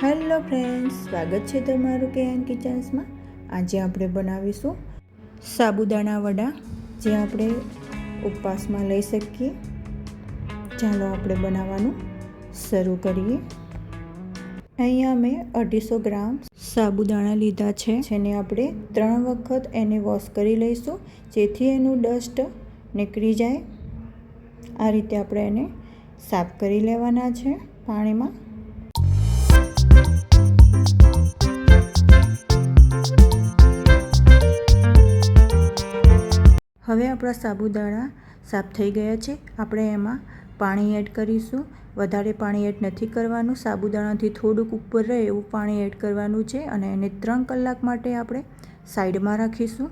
Hello friends, સ્વાગત છે તમારું કે કિચન્સમાં. આજે આપણે બનાવીશું સાબુદાણા વડા, જે આપણે ઉપવાસમાં લઈ શકીએ. ચાલો આપણે બનાવવાનું શરૂ કરીએ. અહીંયા મેં અઢીસો ગ્રામ સાબુદાણા લીધા છે, જેને આપણે ત્રણ વખત એને વોશ કરી લઈશું, જેથી એનું ડસ્ટ નીકળી જાય. આ રીતે આપણે એને સાફ કરી લેવાના છે પાણીમાં. હવે આપણા સાબુદાણા સાફ થઈ ગયા છે. આપણે એમાં પાણી એડ કરીશું. વધારે પાણી એડ નથી કરવાનું. સાબુદાણાથી થોડુંક ઉપર રહે એવું પાણી એડ કરવાનું છે અને એને ત્રણ કલાક માટે આપણે સાઈડમાં રાખીશું.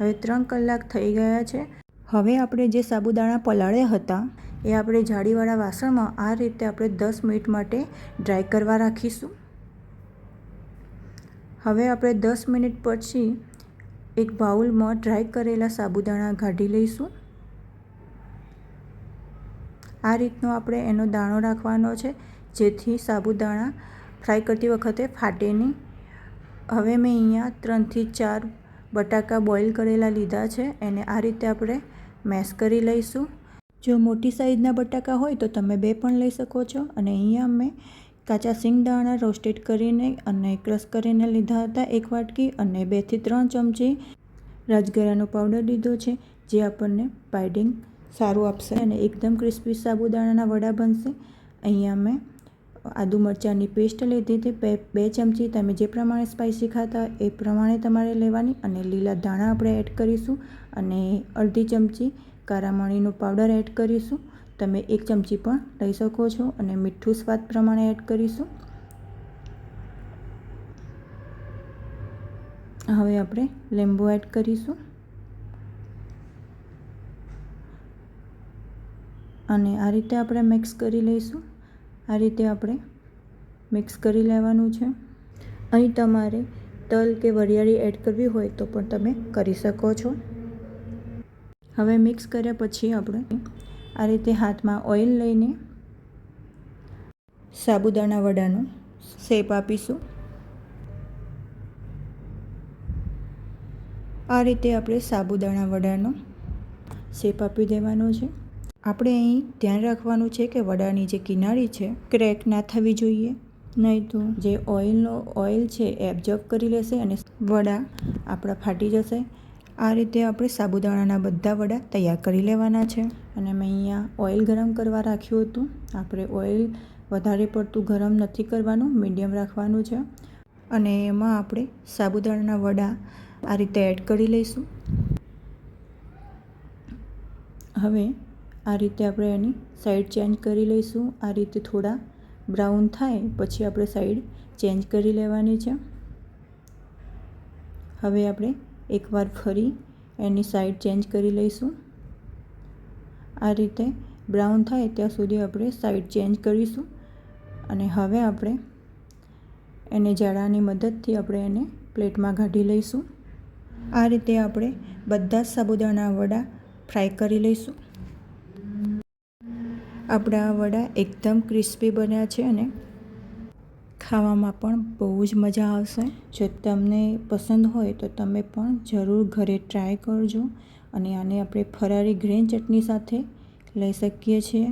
હવે ત્રણ કલાક થઈ ગયા છે. હવે આપણે જે સાબુદાણા પલાળ્યા હતા, એ આપણે જાળીવાળા વાસણમાં આ રીતે આપણે દસ મિનિટ માટે ડ્રાય કરવા રાખીશું. હવે આપણે દસ મિનિટ પછી એક બાઉલમાં ડ્રાય કરેલા સાબુદાણા કાઢી લઈશું. આ રીતનો આપણે એનો દાણો રાખવાનો છે, જેથી સાબુદાણા ફ્રાય કરતી વખતે ફાટે નહીં. હવે મેં અહીંયા ત્રણથી ચાર બટાકા બોઇલ કરેલા લીધા છે, એને આ રીતે આપણે મેશ કરી લઈશું. જો મોટી સાઈઝના બટાકા હોય તો તમે બે પણ લઈ શકો છો. અને અહીંયા મેં કાચા સિંગદાણા રોસ્ટેડ કરીને અને ક્રશ કરીને લીધા હતા. એક વાટકી અને બેથી ત્રણ ચમચી રાજગરાનો પાવડર લીધો છે, જે આપણને પાઇડિંગ સારું આપશે અને એકદમ ક્રિસ્પી સાબુદાણાના વડા બનશે. અહીંયા મેં આદુ મરચાંની પેસ્ટ લીધી હતી. બે બે ચમચી તમે જે પ્રમાણે સ્પાઇસી ખાતા એ પ્રમાણે તમારે લેવાની અને લીલા ધાણા આપણે એડ કરીશું અને અડધી ચમચી કારામણીનો પાવડર એડ કરીશું. તમે એક ચમચી પણ લઈ શકો છો અને મીઠું સ્વાદ પ્રમાણે એડ કરીશું. હવે આપણે લીંબુ એડ કરીશું. અને આ રીતે આપણે મિક્સ કરી લઈશું. આ રીતે આપણે મિક્સ કરી લેવાનું છે. અહીં તમારે તલ કે વરિયાળી એડ કરવી હોય તો પણ તમે કરી શકો છો. હવે મિક્સ કર્યા પછી આપણે આ રીતે હાથમાં ઓઇલ લઈને સાબુદાણા વડાનો શેપ આપીશું. આ રીતે આપણે સાબુદાણા વડાનો શેપ આપી દેવાનો છે. આપણે અહીં ધ્યાન રાખવાનું છે કે વડાની જે કિનારી છે, ક્રેક ના થવી જોઈએ. નહીં તો જે ઓઇલનો, ઓઇલ છે એ એબ્ઝોર્બ કરી લેશે અને વડા આપણા ફાટી જશે. આ રીતે આપણે સાબુદાણાના બધા વડા તૈયાર કરી લેવાના છે. અને મેં અહીંયા ઓઇલ ગરમ કરવા રાખ્યું હતું. આપણે ઓઇલ વધારે પડતું ગરમ નથી કરવાનું, મીડિયમ રાખવાનું છે. અને એમાં આપણે સાબુદાણાના વડા આ રીતે એડ કરી લઈશું. હવે આ રીતે આપણે એની સાઈડ ચેન્જ કરી લઈશું. આ રીતે થોડા બ્રાઉન થાય પછી આપણે સાઈડ ચેન્જ કરી લેવાની છે. હવે આપણે એકવાર ફરી એની સાઈડ ચેન્જ કરી લઈશું. આ રીતે બ્રાઉન થાય ત્યાં સુધી આપણે સાઈડ ચેન્જ કરીશું અને હવે આપણે એને જાડાની મદદથી આપણે એને પ્લેટમાં કાઢી લઈશું. આ રીતે આપણે બધા જ સાબુદાણા વડા ફ્રાય કરી લઈશું. આપણા વડા એકદમ ક્રિસ્પી બન્યા છે અને ખાવામાં પણ બહુ જ મજા આવશે. જો તમને પસંદ હોય તો તમે પણ જરૂર ઘરે ટ્રાય કરજો. અને આને આપણે ફરારી ગ્રીન ચટણી સાથે લઈ શકીએ છીએ.